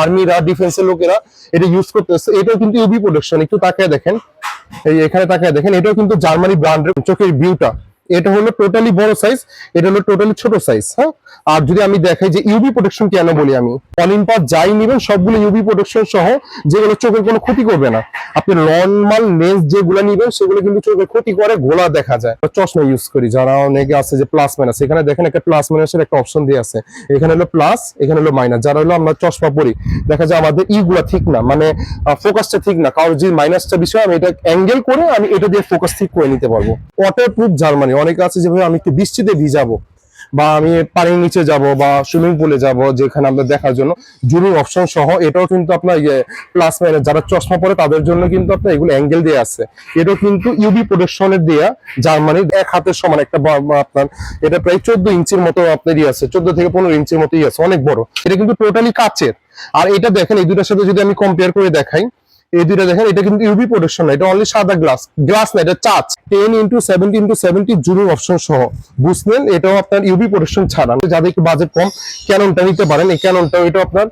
আর্মিরা ডিফেন্সের লোকেরা এটা ইউজ করতেছে এটাও কিন্তু ইউবি প্রোডাকশন একটু তাকায় দেখেন। এই এখানে তাকায় দেখেন, এটাও কিন্তু জার্মানি ব্র্যান্ডের চোখের ভিউটা এটা হলো টোটালি বড় সাইজ এটা হলো টোটালি ছোট সাইজ হ্যাঁ? আর যদি আমি দেখাই যে ইউবি প্রোটেকশন কেন বলি আমি? অলিম্পাস যাই নিবেন, সবগুলো ইউবি প্রোটেকশন সহ যেগুলো চোখের কোনো ক্ষতি করবে না। আপনি নর্মাল লেন্স যেগুলো নিবেন, সেগুলো কিন্তু চোখের ক্ষতি করে গোলা দেখা যায়। চশমা ইউজ করি, যারা অনেকে আছে যে প্লাস মাইনাস এখানে দেখেন একটা প্লাস মাইনাসের একটা অপশন দিয়ে আছে। এখানে হলো প্লাস এখানে হলো মাইনাস যারা হলো আমরা চশমা পরি, দেখা যায় আমাদের ইগুলা ঠিক না মানে ফোকাসটা ঠিক না। কারোর যে মাইনাসটা বিষয়, আমি এটা অ্যাঙ্গেল করে আমি এটা দিয়ে ফোকাস ঠিক করে নিতে পারব। ওয়াটার প্রুফ জার্মানি অনেকে আছে যেভাবে আমি একটু বৃষ্টিতে ভিজাবো বা আমি পানির নিচে যাব বা সুইমিং পুলে যাব যেখানে আমরা দেখার জন্য জুমিং অপশন সহ। এটাও কিন্তু আপনার ইয়ে প্লাস মাইনাস যারা চশমা পরে তাদের জন্য কিন্তু আপনার এগুলো অ্যাঙ্গেল দিয়ে আছে। এটাও কিন্তু ইউবি প্রোটেকশনের দেয়া জার্মানির এক হাতের সমান একটা আপনার, এটা প্রায় চোদ্দ ইঞ্চির মতো আপনার ইয়ে আছে, চোদ্দ থেকে পনেরো ইঞ্চির মতোই আছে, অনেক বড়। এটা কিন্তু টোটালি কাচের। আর এটা দেখেন, এই দুটার সাথে যদি আমি কম্পেয়ার করে দেখাই এই দুইটা দেখেন, এটা কিন্তু ইউবি প্রোটেকশন না, এটা অনলি সাদা গ্লাস গ্লাস না, এটা চাচ ten into seventy into seventy জুনুর option সহ। বুঝলেন? এটাও আপনার ইউবি প্রোটেকশন ছাড়া। যাদের একটু বাজেট কম ক্যাননটা নিতে পারেন। এই ক্যাননটা এটা আপনার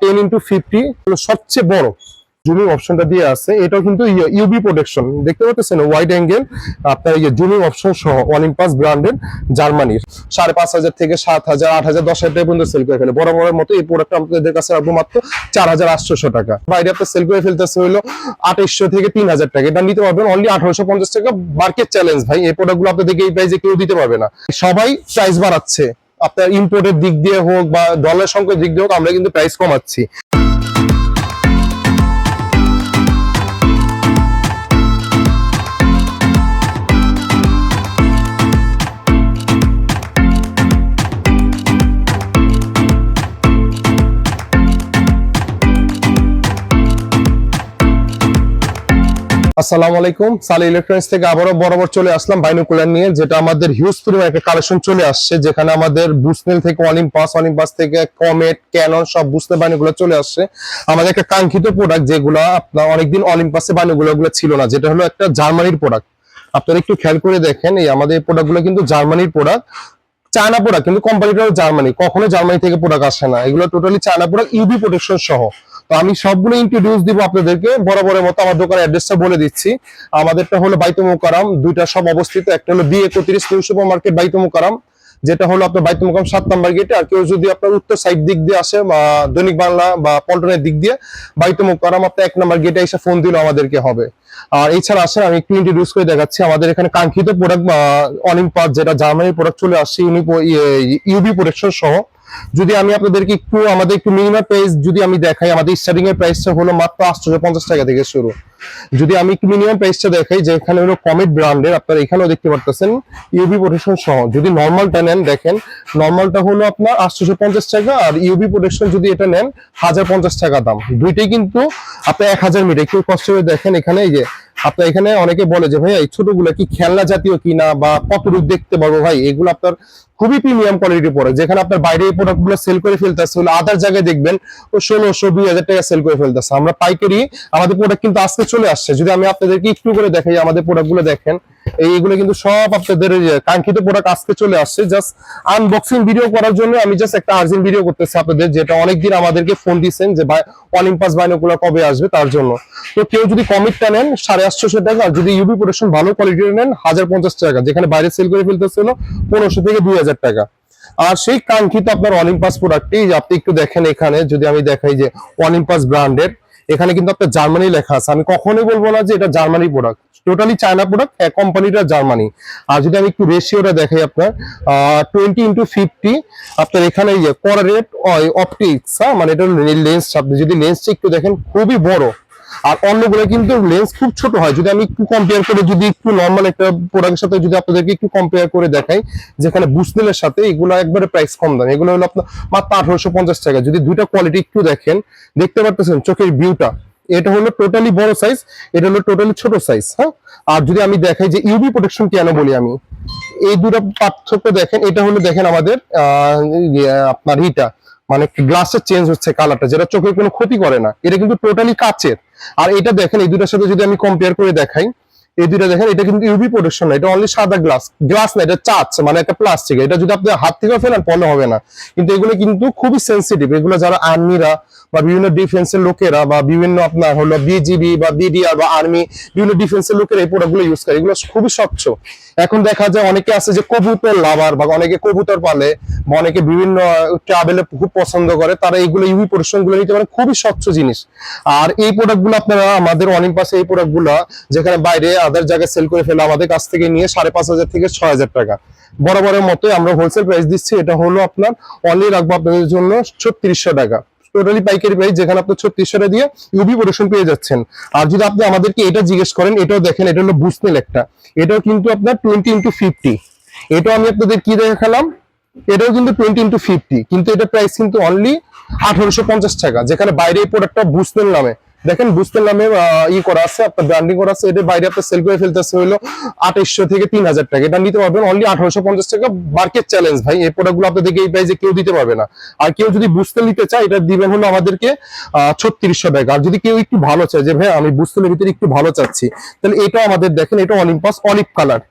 টেন ইন্টু ফিফটি সবচেয়ে বড়। জুমিং অপশনটা দিয়ে আছে, এটাও কিন্তু ইউবি প্রোটেকশন দেখতে পাচ্ছেন ওয়াইড অ্যাঙ্গেল আপনার ইয়ে জুমিং অপশন সহ অলিম্পাস ব্র্যান্ডের জার্মানির। সাড়ে পাঁচ হাজার থেকে সাত হাজার, আট হাজার, দশ হাজার পর্যন্ত সেল করে ফেলে বড় বড় মতো এই প্রোডাক্ট আপনাদের কাছে রাখব মাত্র চার হাজার আটশোশো টাকা। বাইরে আপনার সেল করে ফেলতেছে হলো আঠাইশশো থেকে তিন হাজার টাকা। এটা নিতে পারবেন অনলি আঠারোশো পঞ্চাশ টাকা মার্কেট চ্যালেঞ্জ ভাই। এই প্রোডাক্টগুলো আপনাদেরকে এই প্রাইসে কেউ দিতে পারবে না। সবাই প্রাইস বাড়াচ্ছে। আপনার ইম্পোর্টের দিক দিয়ে হোক বা ডলার সংখ্যার দিক দিয়ে হোক, আমরা কিন্তু প্রাইস কমাচ্ছি। আসসালামু আলাইকুম। সালি ইলেকট্রনিক্স থেকে আবারও বরাবর চলে আসলাম বাইনোকুলার নিয়ে, যেটা আমাদের হিউজ পরিমাণ একটা কালেকশন চলে আসছে, যেখানে আমাদের বুসনেল থেকে অলিম্পাস অলিম্পাস থেকে কমেট ক্যানন সব বুসনেল বাইনোগুলো চলে আসছে। আমাদের একটা কাঙ্ক্ষিত প্রোডাক্ট যেগুলো আপনার অনেকদিন অলিম্পাসে বাইনোগুলো গুলো ছিল না, যেটা হলো একটা জার্মানির প্রোডাক্ট আপনারা একটু খেয়াল করে দেখেন, এই আমাদের প্রোডাক্টগুলো কিন্তু জার্মানির প্রোডাক্ট চায়না প্রোডাক্ট কিন্তু কোম্পানিটাও জার্মানি কখনো জার্মানি থেকে প্রোডাক্ট আসে না। এগুলো totally China product UV protection সহ। তো আমি সবগুলো ইন্ট্রোডিউস দিব আপনাদেরকে। বরাবরের মতো আমার দোকানের অ্যাড্রেসটা বলে দিচ্ছি। আমাদেরটা হলো বাইতুমুকারাম দুইটা সব অবস্থিত। একটা হলো বি একত্রিশ নিউ সুপার মার্কেট বাইতুমুকারাম যেটা হলো আপনার বাইতুমুকাম সাত নাম্বার গেটে আর কেউ যদি আপনার উত্তর সাইড দিক দিয়ে আসে দৈনিক বাংলা বা পল্টনের দিক দিয়ে বাইতুমুকারাম আপনার এক নাম্বার গেটে এসে ফোন দিলে আমাদেরকে হবে। আর এছাড়া আসেন, আমি একটু ইন্ট্রোডিউস করে দেখাচ্ছি। আমাদের এখানে কাঙ্ক্ষিত প্রোডাক্ট অলিম্পাস যেটা জার্মানির প্রোডাক্ট চলে আসছে ইউনি ইউবি প্রোটেকশন সহ। যদি আমি আপনাদেরকে একটু, আমাদের একটু মিনিমাম প্রাইস যদি আমি দেখাই, আমাদের স্টার্টিং এর প্রাইসটা হলো মাত্র আটশো পঞ্চাশ টাকা থেকে শুরু। যদি আমি একটু মিনিমাম প্রাইসটা দেখাই, যে এখানে হলো কমেট ব্র্যান্ডের আপনারা এখানেও দেখতে পারতেছেন ইউবি প্রোটেকশন সহ। যদি নর্মালটা নেন, দেখেন নর্মালটা হলো আপনার আটশোশো পঞ্চাশ টাকা, আর ইউবি প্রোটেকশন যদি এটা নেন, হাজার পঞ্চাশ টাকা দাম। দুইটাই কিন্তু আপনার এক হাজার মিটার একটু কষ্ট করে দেখেন এখানে, এই যে আপনার এখানে অনেকে বলে যে ভাই এই ছোটগুলো কি খেলনা জাতীয় কিনা বা কতটুকু দেখতে পারব ভাই? এগুলো আপনার খুবই প্রিমিয়াম কোয়ালিটির প্রোডাক্ট যেখানে আপনার বাইরে এই প্রোডাক্টগুলো সেল করে ফেলতেছে, হলো আদার জায়গায় দেখবেন, ও ষোলোশো দুই হাজার টাকা সেল করে ফেলতেছে। আমরা পাইকারি আমাদের প্রোডাক্ট কিন্তু আজকে চলে আসছে। যদি আমি আপনাদেরকে একটু করে দেখাই আমাদের প্রোডাক্টগুলো দেখেন এইগুলো কিন্তু সব আপনাদের কাঙ্ক্ষিত প্রোডাক্ট আজকে চলে আসছে। জাস্ট আনবক্সিং ভিডিও করার জন্য আমি জাস্ট একটা আর্জেন্ট ভিডিও করতেছি আপনাদের, যেটা অনেকদিন আমাদেরকে ফোন দিচ্ছেন যে, ভাই অলিম্পাস বাইনোগুলো কবে আসবে? তার জন্য। তো কেউ যদি কমিটটা নেন, সাড়ে আটশোশো টাকা, আর যদি ইউবি প্রোটেকশন ভালো কোয়ালিটির নেন, হাজার পঞ্চাশ টাকা, যেখানে বাইরে সেল করে ফেলতেছিল, পনেরোশো থেকে দুই হাজার টাকা। আর সেই কাঙ্ক্ষিত আপনার অলিম্পাস প্রোডাক্টটি আপনি একটু দেখেন এখানে, যদি আমি দেখাই যে অলিম্পাস ব্র্যান্ডের এখানে কিন্তু আপনার জার্মানি লেখা আছে। আমি কখনোই বলব না যে এটা Germany product totally China product কোম্পানিটা জার্মানি আর যদি আমি একটু রেশিওটা দেখাই আপনার টোয়েন্টি ইন্টু ফিফটি আপনার এখানে ইয়ে করারেট অপটিক্স হ্যাঁ মানে এটা লেন্স আপনি যদি লেন্সটা একটু দেখেন, খুবই বড়। আর অন্যগুলো কিন্তু লেন্স খুব ছোট হয়। যদি আমি একটু কম্পেয়ার করে যদি একটু নর্মাল একটা প্রোডাক্টের সাথে যদি আপনাদেরকে একটু কম্পেয়ার করে দেখাই যেখানে বুসনেলের সাথে এগুলো একবারে প্রাইস কম দাম। এগুলো হলো আপনার মাত্র আঠারোশো পঞ্চাশ টাকা। যদি দুইটা কোয়ালিটি একটু দেখেন দেখতে পারতেছেন চোখের ভিউটা এটা হলো টোটালি বড় সাইজ এটা হলো টোটালি ছোট সাইজ হ্যাঁ? আর যদি আমি দেখাই যে ইউবি প্রোটেকশন কেন বলি আমি এই দুটো পার্থক্য দেখেন। এটা হলো দেখেন আমাদের ইয়ে, আপনার ইটা মানে গ্লাসের চেঞ্জ হচ্ছে কালারটা যেটা চোখের কোনো ক্ষতি করে না। এটা কিন্তু টোটালি কাচের। আর এটা দেখেন এই দুটার সাথে যদি আমি কম্পেয়ার করে দেখাই এই দুইটা দেখেন, এটা কিন্তু ইউভি প্রোটেকশন না, এটা অনলি সাদা গ্লাস গ্লাস না, এটা চাচ মানে একটা প্লাস্টিক এটা যদি আপনি হাত থেকে ফেলেন পলে হবে না। কিন্তু এগুলো কিন্তু খুবই সেন্সিটিভ এগুলো যারা আর্মিরা বা বিভিন্ন ডিফেন্সের লোকেরা বা বিভিন্ন আপনার হলো বিজিবি বা বিডিআর বা আর্মি বিভিন্ন ডিফেন্সের লোকেরা এই প্রোডাক্টগুলো ইউজ করে, এগুলো খুবই স্বচ্ছ। এখন দেখা যায় অনেকে আছে যে কবুতর লাভার বা অনেকে কবুতর পালে বা অনেকে বিভিন্ন ট্রাভেলে খুব পছন্দ করে, তারা এইগুলো ইউভি প্রোটেকশনগুলো নিতে পারে, খুবই স্বচ্ছ জিনিস। আর এই প্রোডাক্টগুলো আপনারা আমাদের অনেক পাশে এই প্রোডাক্টগুলো যেখানে বাইরে আদার জায়গায় সেল করে ফেলে আমাদের কাছ থেকে নিয়ে সাড়ে পাঁচ হাজার থেকে ছয় হাজার টাকা। বরাবরের মতোই আমরা হোলসেল প্রাইস দিচ্ছি, এটা হলো আপনার অনলি রাখব আপনাদের জন্য ছত্রিশশো টাকা। টোটালি পাইকারি প্রাইস যেখানে আপনি ছত্রিশশো টাকা দিয়ে ইউবি প্রোডাকশন পেয়ে যাচ্ছেন। আর যদি আপনি আমাদেরকে এটা জিজ্ঞেস করেন, এটাও দেখেন, এটা হলো বুসনেল একটা। এটাও কিন্তু আপনার টোয়েন্টি ইন্টু ফিফটি এটাও আমি আপনাদের কি দেখালাম? এটাও কিন্তু টোয়েন্টি ইন্টু ফিফটি কিন্তু এটা প্রাইস কিন্তু অনলি আঠারোশো পঞ্চাশ টাকা, যেখানে বাইরে এই প্রোডাক্টটা বুসনেল নামে। দেখেন বুস্টের নামে ই করা আছে, আপনার ব্র্যান্ডিং করা আছে, এটার বাইরে আপনার সেল করে ফেলতেছে হলো আঠাইশশো থেকে তিন হাজার টাকা। এটা নিতে পারবেন অনলি আঠারোশো পঞ্চাশ টাকা মার্কেট চ্যালেঞ্জ ভাই। এই প্রোডাক্টগুলো আপনাদেরকে এই প্রাইসে কেউ দিতে পারবে না। আর কেউ যদি বুঝতে নিতে চায়, এটা দিবেন হলো আমাদেরকে ছত্রিশশো টাকা। আর যদি কেউ একটু ভালো চায়, যে ভাই, আমি বুস্তের ভিতরে একটু ভালো চাচ্ছি, তাহলে এটা আমাদের দেখেন, এটা অলিম্পাস অলিভ কালার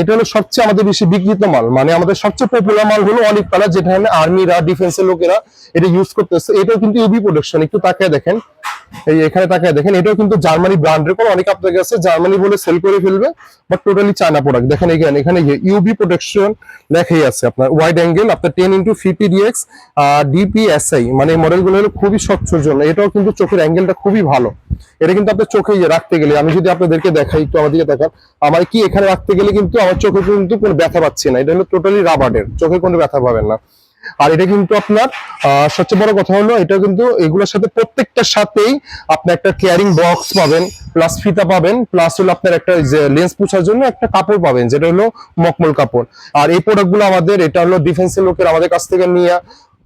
এটা হলো সবচেয়ে আমাদের বেশি বিক্রিত মাল। মানে আমাদের সবচেয়ে পপুলার মাল হলো অলিভ কালার যেটা আর্মিরা ডিফেন্সের লোকেরা এটা ইউজ করতেছে। এটাও কিন্তু ইউবি প্রোডাকশন একটু তাকায় দেখেন। এই এখানে তাকায় দেখেন, এটাও কিন্তু জার্মানি ব্র্যান্ডের কোন অনেক আপনার কাছে জার্মানি বলে সেল করে ফেলবে বাট টোটালি চায়না প্রোডাক্ট দেখেন এখানে এখানে ইউবি প্রোটেকশন লেখাই আছে আপনার। ওয়াইড অ্যাঙ্গেল আপনার ten into fifty DX DPSI মানে এই মডেলগুলো হলো খুবই স্বচ্ছর জন্য। এটাও কিন্তু চোখের অ্যাঙ্গেলটা খুবই ভালো। এটা কিন্তু আপনার চোখে রাখতে গেলে, আমি যদি আপনাদেরকে দেখাই, একটু আমাদেরকে দেখান আমার কি এখানে রাখতে গেলে কিন্তু আমার চোখে কিন্তু কোনো ব্যথা পাচ্ছি না। এটা হলো টোটালি রাবারের চোখে কোনো ব্যথা পাবেন না। আর এটা কিন্তু আপনার সবচেয়ে বড় কথা হলো, এটা কিন্তু এগুলোর সাথে প্রত্যেকটার সাথেই আপনি একটা কেয়ারিং বক্স পাবেন প্লাস ফিতা পাবেন প্লাস হলো আপনার একটা লেন্স পুছার জন্য একটা কাপড় পাবেন, যেটা হলো মকমল কাপড়। আর এই প্রোডাক্টগুলো আমাদের, এটা হলো ডিফেন্সের লোকের আমাদের কাছ থেকে নিয়ে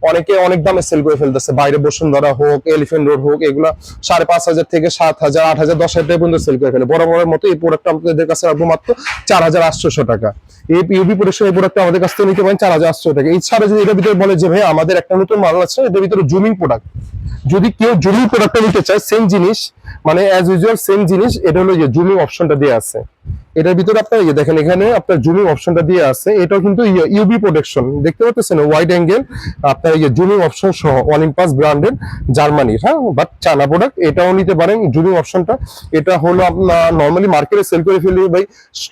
অনেকে অনেক দামে সেল করে ফেলতেছে। বাইরে বসুন্ধরা হোক এলিফেন্ট রোড হোক, এগুলা সাড়ে পাঁচ হাজার থেকে সাত হাজার, আট হাজার, দশ হাজার পর্যন্ত সেল করে ফেলে। বড় বড় মতো এই প্রোডাক্ট আমাদের কাছে রাখব মাত্র চার হাজার আটশোশো টাকা। এই ইউবি প্রোডাকশন এই প্রোডাক্ট আমাদের কাছ থেকে নিতে পারেন চার হাজার আটশো টাকা। এছাড়া যদি এটার ভিতরে বলে যে, ভাই, আমাদের একটা নতুন মাল আছে, এটার ভিতরে জুমিং প্রোডাক্ট যদি কেউ জুমিং প্রোডাক্টটা নিতে চায় সেম জিনিস মানে অ্যাজ ইউজুয়াল সেম জিনিস, এটা হলো যে জুমিং অপশনটা দেওয়া আছে। এটার ভিতরে আপনার এই দেখেন, এখানে আপনার জুমিং অপশনটা দিয়ে আছে। এটাও কিন্তু ইউবি প্রোটেকশন দেখতে পাচ্ছেন ওয়াইড অ্যাঙ্গেল আপনার এই জুমিং অপশন সহ অলিম্পাস ব্র্যান্ডের জার্মানির হ্যাঁ? বাট চানা প্রোডাক্ট এটাও নিতে পারেন জুমিং অপশনটা এটা হলো আপনার নর্মালি মার্কেটে সেল করে ফেলি ভাই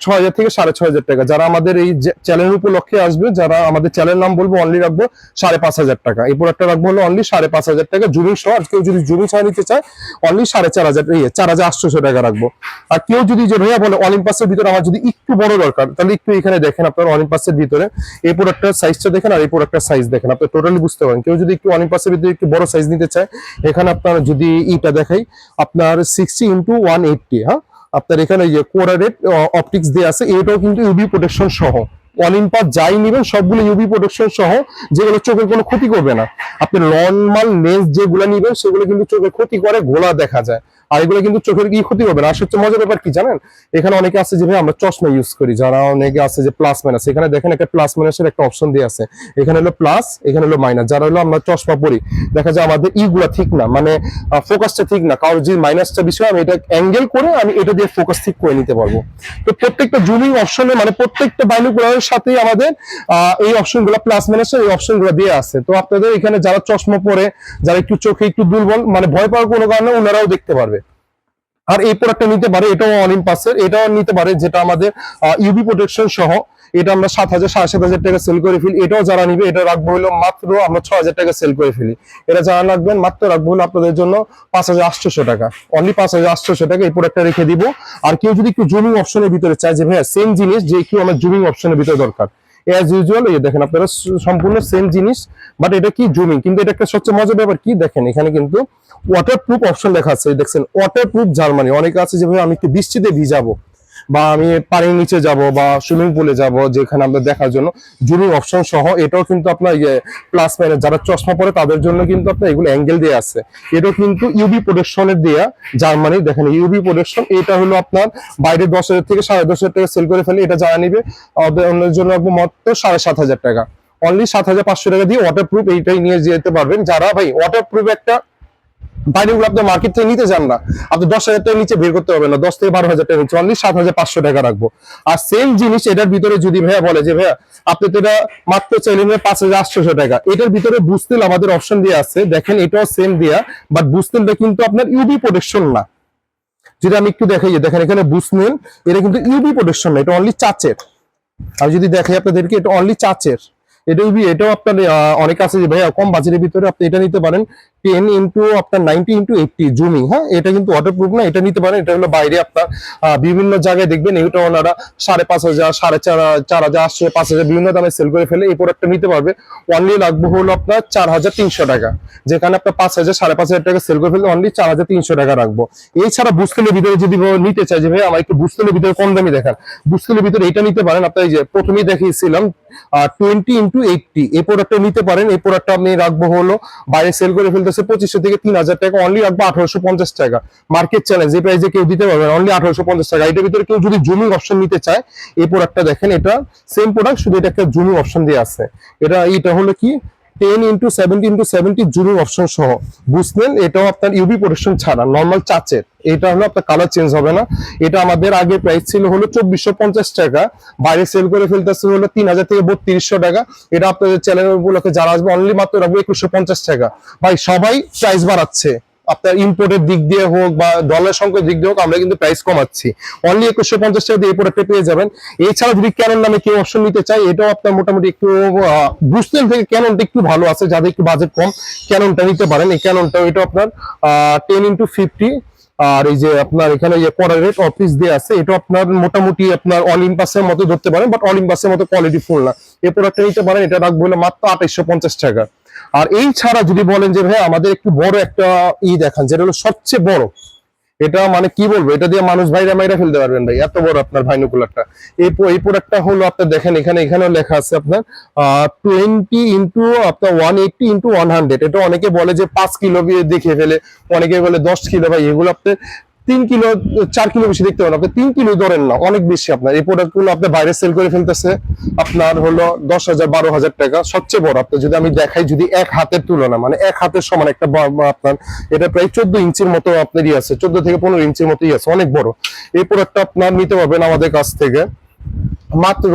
ছয় হাজার থেকে সাড়ে ছয় হাজার টাকা। যারা আমাদের এই চ্যানেল উপলক্ষে আসবে, যারা আমাদের চ্যানেল নাম বলব অনলি রাখব সাড়ে পাঁচ হাজার টাকা। এই প্রোডাক্টটা রাখব হলো অনলি সাড়ে পাঁচ হাজার টাকা জুমিং সহ। আর কেউ যদি জুমিং ছাড়া নিতে চায় অনলি সাড়ে চার হাজার ইয়ে চার হাজার আটশোশো টাকা রাখব। আর কেউ যদি যে ভাইয়া বলে অলিম্পাসের ভিতরে আমার যদি একটু বড় দরকার, তাহলে একটু এখানে দেখেন আপনার অলিম্পাসের ভিতরে। এই প্রোডাক্টের সাইজটা দেখেন আর এই প্রোডাক্টের সাইজ দেখেন। আপনি টোটালি বুঝতে পারেন কেউ যদি একটু অলিম্পাসের ভিতরে একটু বড় সাইজ নিতে চায়, এখানে আপনার যদি ইটা দেখাই, আপনার সিক্সটি ইন্টু ওয়ান এইটটি হ্যাঁ? আপনার এখানে যে কোরারেট অপটিক্স দিয়ে আছে, এটাও কিন্তু ইউবি প্রোটেকশন সহ। অলিম্পাস যাই নিবেন, সবগুলো ইউবি প্রোটেকশন সহ, যেগুলো চোখের কোনো ক্ষতি করবে না। আপনি নর্মাল লেন্স যেগুলো নিবেন, সেগুলো কিন্তু চোখের ক্ষতি করে, গোলা দেখা যায়। আর এগুলো কিন্তু চোখের কি ক্ষতি হবে না? আর সবচেয়ে মজার ব্যাপার কি জানেন? এখানে অনেকে আছে যে আমরা চশমা ইউজ করি। যারা অনেকে আছে যে প্লাস মাইনাস এখানে দেখেন একটা প্লাস মাইনাসের একটা অপশন দিয়ে আছে। এখানে হলো প্লাস এখানে হলো মাইনাস যারা হলো আমরা চশমা পরি, দেখা যায় আমাদের ইগুলা ঠিক না। মানে ফোকাসটা ঠিক না। কারোর যে মাইনাসটা বিষয়, আমি এটা অ্যাঙ্গেল করে আমি এটা দিয়ে ফোকাস ঠিক করে নিতে পারব। তো প্রত্যেকটা জুমিং অপশনে মানে প্রত্যেকটা বাইনোকুলারের সাথেই আমাদের এই অপশনগুলো প্লাস মাইনাসের এই অপশনগুলো দিয়ে আছে। তো আপনাদের এখানে যারা চশমা পরে, যারা একটু চোখে একটু দুর্বল মানে ভয় পাওয়ার কোনো কারণে ওনারাও দেখতে পারবে। আর এই প্রোডাক্টটা নিতে পারে, এটাও অলিম্পাসের এটাও নিতে পারে যেটা আমাদের ইউবি প্রোটেকশন সহ। এটা আমরা সাত হাজার সাড়ে সাত হাজার টাকা সেল করে ফেলি। এটাও যারা নিবে, এটা রাখব হলো মাত্র আমরা ছ হাজার টাকা সেল করে ফেলি। এটা যারা রাখবেন, মাত্র রাখব হলো আপনাদের জন্য পাঁচ হাজার আটশোশো টাকা। অনলি পাঁচ হাজার আটশোশো টাকা এই প্রোডাক্টটা রেখে দিব। আর কেউ যদি একটু জুমিং অপশনের ভিতরে চায় যে, ভাইয়া সেম জিনিস, যে কেউ আমার জুমিং অপশনের ভিতরে দরকার। অ্যাজ ইউজুয়াল এই দেখেন আপনারা সম্পূর্ণ সেম জিনিস বাট এটা কি জুমিং কিন্তু এটা একটা সবচেয়ে মজার ব্যাপার কি দেখেন, এখানে কিন্তু ওয়াটার প্রুফ অপশন লেখা আছে। দেখছেন ওয়াটার প্রুফ জার্মানি অনেকে আছে যেভাবে আমি একটু বৃষ্টিতে ভিজাবো। বা আমি পানির নিচে যাব বা সুইমিং পুলে যাব যেখানে আমরা দেখার জন্য জুমিং অপশন সহ, এটাও কিন্তু আপনার ইয়ে প্লাস মাইনাস যারা চশমা পরে তাদের জন্য কিন্তু আপনার এগুলো অ্যাঙ্গেল দিয়ে আছে। এটাও কিন্তু ইউবি প্রোডাকশনের দেয়া জার্মানি দেখেন ইউবি প্রোডাকশন এটা হলো আপনার বাইরে দশ হাজার থেকে সাড়ে দশ হাজার টাকা সেল করে ফেলে, এটা যারা নিবে অন্যের জন্য মাত্র সাড়ে সাত হাজার টাকা। অনলি সাত হাজার পাঁচশো টাকা দিয়ে ওয়াটার প্রুফ এইটাই নিয়ে যেতে পারবেন। যারা ভাই ওয়াটার প্রুফ একটা বাইরেগুলো আপনি মার্কেট থেকে নিতে চান না। আপনি দশ হাজার টাকার নিচে বের করতে পারবেন না। দশ থেকে বারো হাজার টাকা নিচে অনলি সাত হাজার পাঁচশো টাকা রাখব। আর সেম জিনিস এটার ভিতরে যদি ভাইয়া বলে যে, ভাইয়া, আপনি তো এটা মাত্র চাইলেন পাঁচ হাজার আটশোশো টাকা। এটার ভিতরে বুস্তিল আমাদের অপশন দিয়ে আছে। দেখেন, এটাও সেম দেয়া বাট বুস্তিলটা কিন্তু আপনার ইউবি প্রোটেকশন না। যদি আমি একটু দেখাই, দেখেন এখানে বুসনেল এটা কিন্তু ইউবি প্রোটেকশন না, এটা অনলি চাচের। আর যদি দেখাই আপনাদেরকে, এটা অনলি চাচের। এটা ইউবি এটাও আপনার অনেক আছে যে, ভাইয়া, কম বাজেটের ভিতরে আপনি এটা নিতে পারেন। টেন ইন্টু আপনার নাইনটি ইন্টু এইটটি জুমিং হ্যাঁ? এটা কিন্তু ওয়াটারপ্রুফ না, এটা নিতে পারেন, এটা হলো বাইরে আপনার বিভিন্ন জায়গায় দেখবেন, এটা ওনারা সাড়ে পাঁচ হাজার, সাড়ে চার চার হাজার, আটশো, পাঁচ হাজার বিভিন্ন দামে সেল করে ফেলে, এই প্রোডাক্টটা নিতে পারবে। অনলি লাগবে হলো আপনার চার হাজার তিনশো টাকা। যেখানে আপনার পাঁচ হাজার, সাড়ে পাঁচ হাজার টাকা সেল করে ফেললে অনলি চার হাজার তিনশো টাকা রাখব। এছাড়া বুস্তলের ভিতরে যদি নিতে চাই, যে ভাই, আমার একটু বুস্তলের ভিতরে কম দামি দেখান। বুস্তলের ভিতরে এটা নিতে পারেন, আপনার এই যে প্রথমেই দেখিয়েছিলাম টোয়েন্টি ইন্টু এইটটি এই প্রোডাক্টটা নিতে পারেন, এই প্রোডাক্টটা আপনি রাখব হলো, বাইরে সেল করে ফেলতেছে পঁচিশশো থেকে তিন হাজার টাকা অনলি রাখব আঠারোশো পঞ্চাশ টাকা। মার্কেট চ্যালেঞ্জ এই প্রাইসে কেউ দিতে পারবে অনলি আঠারোশো পঞ্চাশ টাকা। এটার ভিতরে কেউ যদি জুমিং অপশন নিতে চায়, এই প্রোডাক্টটা দেখেন, এটা সেম প্রোডাক্ট শুধু এটা একটা জুমিং অপশন দিয়ে আছে। এটা এটা হলো কি? Ten into seventy into seventy জুরুর option সহ। বুঝলেন এটাও আপনার ইউবি প্রোটেকশন ছাড়া নর্মাল চাচের এটা হলো আপনার কালার চেঞ্জ হবে না। এটা আমাদের আগে প্রাইস ছিল হলো চব্বিশশো পঞ্চাশ টাকা। বাইরে সেল করে ফেলতেছে হলো তিন হাজার থেকে বত্রিশশো টাকা। এটা আপনাদের চ্যানেল উপলক্ষে যারা আসবে অনলি মাত্র রাখব একুশশো পঞ্চাশ টাকা। ভাই, সবাই প্রাইস বাড়াচ্ছে। আপনার ইম্পোর্টের দিক দিয়ে হোক বা ডলার সংখ্যার দিক দিয়ে হোক, আমরা কিন্তু প্রাইস কমাচ্ছি। অনলি একুশশো পঞ্চাশ টাকা দিয়ে এই প্রোডাক্টটা পেয়ে যাবেন। এছাড়া যদি ক্যানন নামে কেউ অপশন নিতে চাই এটাও আপনার মোটামুটি একটু বুঝতেন থেকে ক্যাননটা একটু ভালো আছে, যাদের একটু বাজেট কম ক্যাননটা নিতে পারেন। এই ক্যাননটা এটা আপনার টেন ইন্টু ফিফটি আর এই যে আপনার এখানে যে পরের অফিস দিয়ে আছে এটা আপনার মোটামুটি আপনার অলিম্পাসের মতো ধরতে পারেন বাট অলিম্পাসের মতো কোয়ালিটি ফুল না। এই প্রোডাক্টটা নিতে পারেন, এটা রাখব মাত্র আঠাইশশো পঞ্চাশ টাকা। আর এই ছাড়া যদি বলেন যে ভাই আমাদের একটু বড় একটা ই দেখান, যেটা হলো সবচেয়ে বড়। এটা মানে কি বলব? এটা দিয়ে মানুষ ভাইরা মাইরা ফেলতে পারবেন ভাই, এত বড় আপনার ভাইনোকুলারটা এই এই প্রোডাক্টটা হলো আপনার দেখেন, এখানে, এখানেও লেখা আছে আপনার টোয়েন্টি ইন্টু আপনার one eighty into one hundred এটা অনেকে বলে যে, পাঁচ কিলো দিয়ে দেখে ফেলে। অনেকে বলে, দশ কিলো ভাই। এগুলো আপনি তিন কিলো, চার কিলো বেশি দেখতে পারেন। আপনি তিন কিলো ধরেন না, অনেক বেশি আপনার। এই প্রোডাক্টগুলো আপনি বাইরে সেল করে ফেলতেছে, আপনার হলো দশ হাজার, বারো হাজার টাকা। সবচেয়ে বড় আপনার যদি আমি দেখাই, যদি এক হাতের তুলনা মানে এক হাতের সমান একটা আপনার, এটা প্রায় চোদ্দ ইঞ্চির মতো আপনারই আছে, চোদ্দ থেকে পনেরো ইঞ্চির মতোই আছে, অনেক বড়। এই প্রোডাক্টটা আপনার নিতে পারবেন আমাদের কাছ থেকে। মাত্র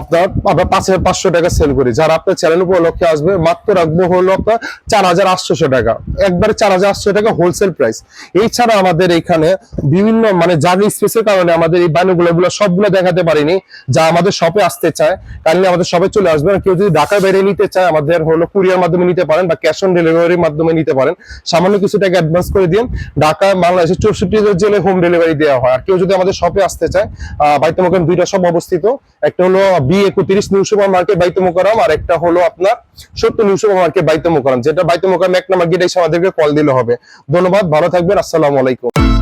আপনার, আমরা পাঁচ হাজার পাঁচশো টাকা সেল করি। যারা আপনার চ্যানেল উপলক্ষে আসবে, মাত্র রাখব হলো আপনার চার হাজার আটশোশো টাকা। একবারে চার হাজার আটশো টাকা হোলসেল প্রাইস এছাড়া আমাদের এখানে বিভিন্ন মানে জার্নি স্পেসের কারণে আমাদের এই বানুগুলো গুলো সবগুলো দেখাতে পারিনি, যা আমাদের শপে আসতে চায়। কাইন্ডলি আমাদের শপে চলে আসবে আর কেউ যদি ঢাকার বাইরে নিতে চায়, আমাদের হলো কুরিয়ার মাধ্যমে নিতে পারেন বা ক্যাশ অন ডেলিভারির মাধ্যমে নিতে পারেন। সামান্য কিছু টাকা অ্যাডভান্স করে দিন ঢাকা, বাংলাদেশের চৌষট্টি জেলে হোম ডেলিভারি দেওয়া হয়। আর কেউ যদি আমাদের শপে আসতে চায়, আহ বাইতমোকাম দুইটা সব অবস্থিত একটা হলো বি একত্রিশ নিউ সুপার মার্কেট বাইতমোকারাম আর একটা হলো আপনার সত্য নিউ সুপার মার্কেট বাইতমোকারাম যেটা বাইতমোকারাম এক নাম্বার গেটে এসে আমাদেরকে কল দিলে হবে। ধন্যবাদ, ভালো থাকবেন, আসসালাম আলাইকুম।